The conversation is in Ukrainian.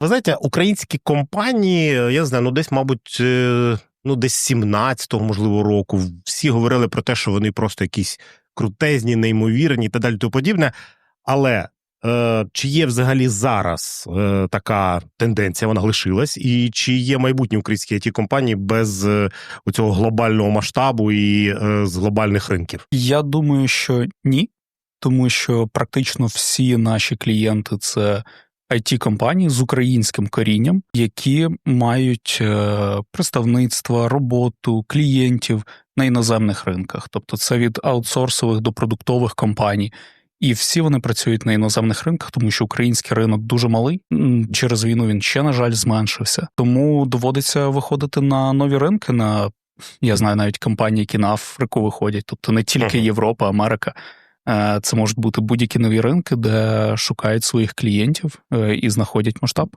Ви знаєте, українські компанії, я знаю, ну десь, мабуть, е, ну десь 17-го, можливо, року, всі говорили про те, що вони просто якісь крутезні, неймовірні і так далі, тому подібне. Але е, чи є взагалі зараз е, така тенденція, вона лишилась, і чи є майбутні українські it компанії без е, цього глобального масштабу і е, з глобальних ринків? Я думаю, що ні, тому що практично всі наші клієнти це it компанії з українським корінням, які мають е, представництво, роботу клієнтів на іноземних ринках, тобто це від аутсорсових до продуктових компаній. І всі вони працюють на іноземних ринках, тому що український ринок дуже малий. Через війну він ще, на жаль, зменшився. Тому доводиться виходити на нові ринки, на я знаю навіть компанії, які на Африку виходять, тобто не тільки Європа, Америка. Е, Це можуть бути будь-які нові ринки, де шукають своїх клієнтів е, і знаходять масштаб.